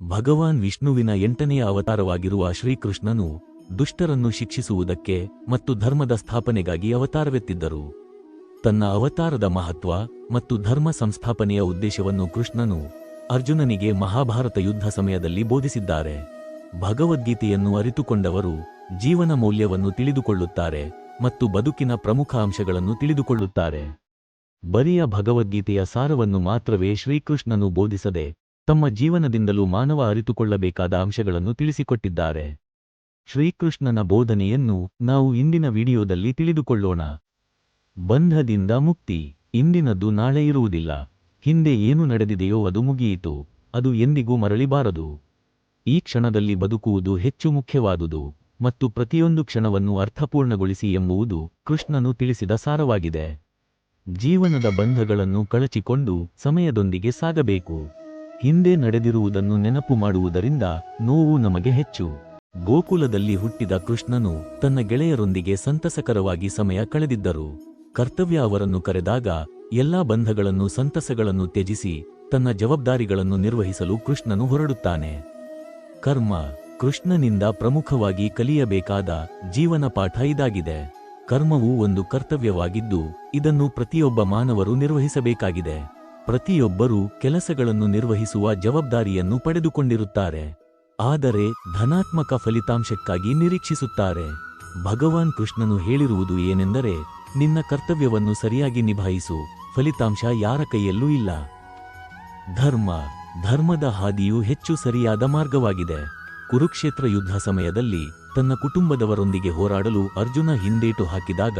ಭಗವಾನ್ ವಿಷ್ಣುವಿನ ಎಂಟನೆಯ ಅವತಾರವಾಗಿರುವ ಶ್ರೀಕೃಷ್ಣನು ದುಷ್ಟರನ್ನು ಶಿಕ್ಷಿಸುವುದಕ್ಕೆ ಮತ್ತು ಧರ್ಮದ ಸ್ಥಾಪನೆಗಾಗಿ ಅವತಾರವೆತ್ತಿದ್ದರು. ತನ್ನ ಅವತಾರದ ಮಹತ್ವ ಮತ್ತು ಧರ್ಮ ಸಂಸ್ಥಾಪನೆಯ ಉದ್ದೇಶವನ್ನು ಕೃಷ್ಣನು ಅರ್ಜುನನಿಗೆ ಮಹಾಭಾರತ ಯುದ್ಧ ಸಮಯದಲ್ಲಿ ಬೋಧಿಸಿದ್ದಾರೆ. ಭಗವದ್ಗೀತೆಯನ್ನು ಅರಿತುಕೊಂಡವರು ಜೀವನ ಮೌಲ್ಯವನ್ನು ತಿಳಿದುಕೊಳ್ಳುತ್ತಾರೆ ಮತ್ತು ಬದುಕಿನ ಪ್ರಮುಖ ಅಂಶಗಳನ್ನು ತಿಳಿದುಕೊಳ್ಳುತ್ತಾರೆ. ಬರಿಯ ಭಗವದ್ಗೀತೆಯ ಸಾರವನ್ನು ಮಾತ್ರವೇ ಶ್ರೀಕೃಷ್ಣನು ಬೋಧಿಸದೆ ತಮ್ಮ ಜೀವನದಿಂದಲೂ ಮಾನವ ಅರಿತುಕೊಳ್ಳಬೇಕಾದ ಅಂಶಗಳನ್ನು ತಿಳಿಸಿಕೊಟ್ಟಿದ್ದಾರೆ. ಶ್ರೀಕೃಷ್ಣನ ಬೋಧನೆಯನ್ನು ನಾವು ಇಂದಿನ ವಿಡಿಯೋದಲ್ಲಿ ತಿಳಿದುಕೊಳ್ಳೋಣ. ಬಂಧದಿಂದ ಮುಕ್ತಿ. ಇಂದಿನದ್ದು ನಾಳೆ ಇರುವುದಿಲ್ಲ. ಹಿಂದೆ ಏನು ನಡೆದಿದೆಯೋ ಅದು ಮುಗಿಯಿತು. ಅದು ಎಂದಿಗೂ ಮರಳಿಬಾರದು. ಈ ಕ್ಷಣದಲ್ಲಿ ಬದುಕುವುದು ಹೆಚ್ಚು ಮುಖ್ಯವಾದುದು ಮತ್ತು ಪ್ರತಿಯೊಂದು ಕ್ಷಣವನ್ನು ಅರ್ಥಪೂರ್ಣಗೊಳಿಸಿ ಎಂಬುವುದು ಕೃಷ್ಣನು ತಿಳಿಸಿದ ಸಾರವಾಗಿದೆ. ಜೀವನದ ಬಂಧಗಳನ್ನು ಕಳಚಿಕೊಂಡು ಸಮಯದೊಂದಿಗೆ ಸಾಗಬೇಕು. ಹಿಂದೆ ನಡೆದಿರುವುದನ್ನು ನೆನಪು ಮಾಡುವುದರಿಂದ ನೋವು ನಮಗೆ ಹೆಚ್ಚು. ಗೋಕುಲದಲ್ಲಿ ಹುಟ್ಟಿದ ಕೃಷ್ಣನು ತನ್ನ ಗೆಳೆಯರೊಂದಿಗೆ ಸಂತಸಕರವಾಗಿ ಸಮಯ ಕಳೆದಿದ್ದರು. ಕರ್ತವ್ಯ ಅವರನ್ನು ಕರೆದಾಗ ಎಲ್ಲಾ ಬಂಧಗಳನ್ನು ಸಂತಸಗಳನ್ನು ತ್ಯಜಿಸಿ ತನ್ನ ಜವಾಬ್ದಾರಿಗಳನ್ನು ನಿರ್ವಹಿಸಲು ಕೃಷ್ಣನು ಹೊರಡುತ್ತಾನೆ. ಕರ್ಮ ಕೃಷ್ಣನಿಂದ ಪ್ರಮುಖವಾಗಿ ಕಲಿಯಬೇಕಾದ ಜೀವನ ಪಾಠ ಇದಾಗಿದೆ. ಕರ್ಮವು ಒಂದು ಕರ್ತವ್ಯವಾಗಿದ್ದು ಇದನ್ನು ಪ್ರತಿಯೊಬ್ಬ ಮಾನವರು ನಿರ್ವಹಿಸಬೇಕಾಗಿದೆ. ಪ್ರತಿಯೊಬ್ಬರೂ ಕೆಲಸಗಳನ್ನು ನಿರ್ವಹಿಸುವ ಜವಾಬ್ದಾರಿಯನ್ನು ಪಡೆದುಕೊಂಡಿರುತ್ತಾರೆ. ಆದರೆ ಧನಾತ್ಮಕ ಫಲಿತಾಂಶಕ್ಕಾಗಿ ನಿರೀಕ್ಷಿಸುತ್ತಾರೆ. ಭಗವಾನ್ ಕೃಷ್ಣನು ಹೇಳಿರುವುದು ಏನೆಂದರೆ, ನಿನ್ನ ಕರ್ತವ್ಯವನ್ನು ಸರಿಯಾಗಿ ನಿಭಾಯಿಸು, ಫಲಿತಾಂಶ ಯಾರ ಕೈಯಲ್ಲೂ ಇಲ್ಲ. ಧರ್ಮ, ಧರ್ಮದ ಹಾದಿಯು ಹೆಚ್ಚು ಸರಿಯಾದ ಮಾರ್ಗವಾಗಿದೆ. ಕುರುಕ್ಷೇತ್ರ ಯುದ್ಧ ಸಮಯದಲ್ಲಿ ತನ್ನ ಕುಟುಂಬದವರೊಂದಿಗೆ ಹೋರಾಡಲು ಅರ್ಜುನ ಹಿಂದೇಟು ಹಾಕಿದಾಗ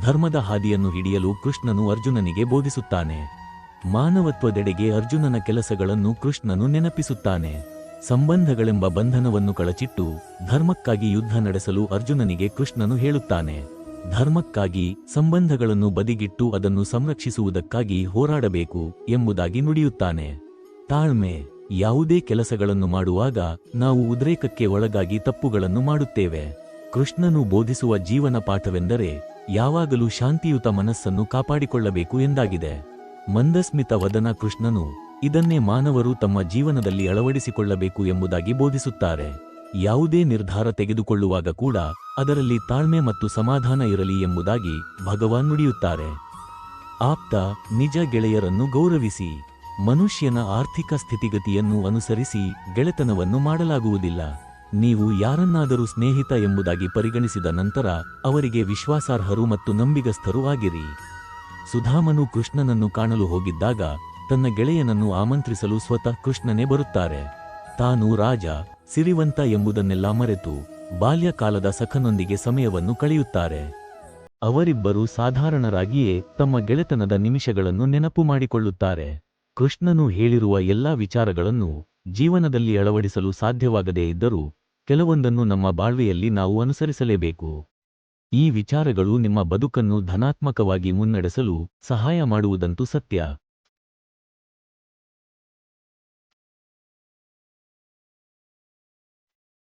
ಧರ್ಮದ ಹಾದಿಯನ್ನು ಹಿಡಿಯಲು ಕೃಷ್ಣನು ಅರ್ಜುನನಿಗೆ ಬೋಧಿಸುತ್ತಾನೆ. ಮಾನವತ್ವದೆಡೆಗೆ ಅರ್ಜುನನ ಕೆಲಸಗಳನ್ನು ಕೃಷ್ಣನು ನೆನಪಿಸುತ್ತಾನೆ. ಸಂಬಂಧಗಳೆಂಬ ಬಂಧನವನ್ನು ಕಳಚಿಟ್ಟು ಧರ್ಮಕ್ಕಾಗಿ ಯುದ್ಧ ನಡೆಸಲು ಅರ್ಜುನನಿಗೆ ಕೃಷ್ಣನು ಹೇಳುತ್ತಾನೆ. ಧರ್ಮಕ್ಕಾಗಿ ಸಂಬಂಧಗಳನ್ನು ಬದಿಗಿಟ್ಟು ಅದನ್ನು ಸಂರಕ್ಷಿಸುವುದಕ್ಕಾಗಿ ಹೋರಾಡಬೇಕು ಎಂಬುದಾಗಿ ನುಡಿಯುತ್ತಾನೆ. ತಾಳ್ಮೆ, ಯಾವುದೇ ಕೆಲಸಗಳನ್ನು ಮಾಡುವಾಗ ನಾವು ಉದ್ರೇಕಕ್ಕೆ ಒಳಗಾಗಿ ತಪ್ಪುಗಳನ್ನು ಮಾಡುತ್ತೇವೆ. ಕೃಷ್ಣನು ಬೋಧಿಸುವ ಜೀವನ ಪಾಠವೆಂದರೆ ಯಾವಾಗಲೂ ಶಾಂತಿಯುತ ಮನಸ್ಸನ್ನು ಕಾಪಾಡಿಕೊಳ್ಳಬೇಕು ಎಂದಾಗಿದೆ. ಮಂದಸ್ಮಿತ ವದನ ಕೃಷ್ಣನು ಇದನ್ನೇ ಮಾನವರು ತಮ್ಮ ಜೀವನದಲ್ಲಿ ಅಳವಡಿಸಿಕೊಳ್ಳಬೇಕು ಎಂಬುದಾಗಿ ಬೋಧಿಸುತ್ತಾರೆ. ಯಾವುದೇ ನಿರ್ಧಾರ ತೆಗೆದುಕೊಳ್ಳುವಾಗ ಕೂಡ ಅದರಲ್ಲಿ ತಾಳ್ಮೆ ಮತ್ತು ಸಮಾಧಾನ ಇರಲಿ ಎಂಬುದಾಗಿ ಭಗವಾನ್ ನುಡಿಯುತ್ತಾರೆ. ಆಪ್ತ, ನಿಜ ಗೆಳೆಯರನ್ನು ಗೌರವಿಸಿ, ಮನುಷ್ಯನ ಆರ್ಥಿಕ ಸ್ಥಿತಿಗತಿಯನ್ನು ಅನುಸರಿಸಿ ಗೆಳೆತನವನ್ನು ಮಾಡಲಾಗುವುದಿಲ್ಲ. ನೀವು ಯಾರನ್ನಾದರೂ ಸ್ನೇಹಿತ ಎಂಬುದಾಗಿ ಪರಿಗಣಿಸಿದ ನಂತರ ಅವರಿಗೆ ವಿಶ್ವಾಸಾರ್ಹರು ಮತ್ತು ನಂಬಿಗಸ್ಥರು ಆಗಿರಿ. ಸುಧಾಮನು ಕೃಷ್ಣನನ್ನು ಕಾಣಲು ಹೋಗಿದ್ದಾಗ ತನ್ನ ಗೆಳೆಯನನ್ನು ಆಮಂತ್ರಿಸಲು ಸ್ವತಃ ಕೃಷ್ಣನೇ ಬರುತ್ತಾರೆ. ತಾನು ರಾಜ, ಸಿರಿವಂತ ಎಂಬುದನ್ನೆಲ್ಲ ಮರೆತು ಬಾಲ್ಯಕಾಲದ ಸಖನೊಂದಿಗೆ ಸಮಯವನ್ನು ಕಳೆಯುತ್ತಾರೆ. ಅವರಿಬ್ಬರು ಸಾಧಾರಣರಾಗಿಯೇ ತಮ್ಮ ಗೆಳೆತನದ ನಿಮಿಷಗಳನ್ನು ನೆನಪು ಮಾಡಿಕೊಳ್ಳುತ್ತಾರೆ. ಕೃಷ್ಣನು ಹೇಳಿರುವ ಎಲ್ಲಾ ವಿಚಾರಗಳನ್ನು ಜೀವನದಲ್ಲಿ ಅಳವಡಿಸಲು ಸಾಧ್ಯವಾಗದೇ ಇದ್ದರೂ ಕೆಲವೊಂದನ್ನು ನಮ್ಮ ಬಾಳ್ವೆಯಲ್ಲಿ ನಾವು ಅನುಸರಿಸಲೇಬೇಕು. ಈ ವಿಚಾರಗಳು ನಿಮ್ಮ ಬದುಕನ್ನು ಧನಾತ್ಮಕವಾಗಿ ಮುನ್ನಡೆಸಲು ಸಹಾಯ ಮಾಡುವುದಂತೂ ಸತ್ಯ.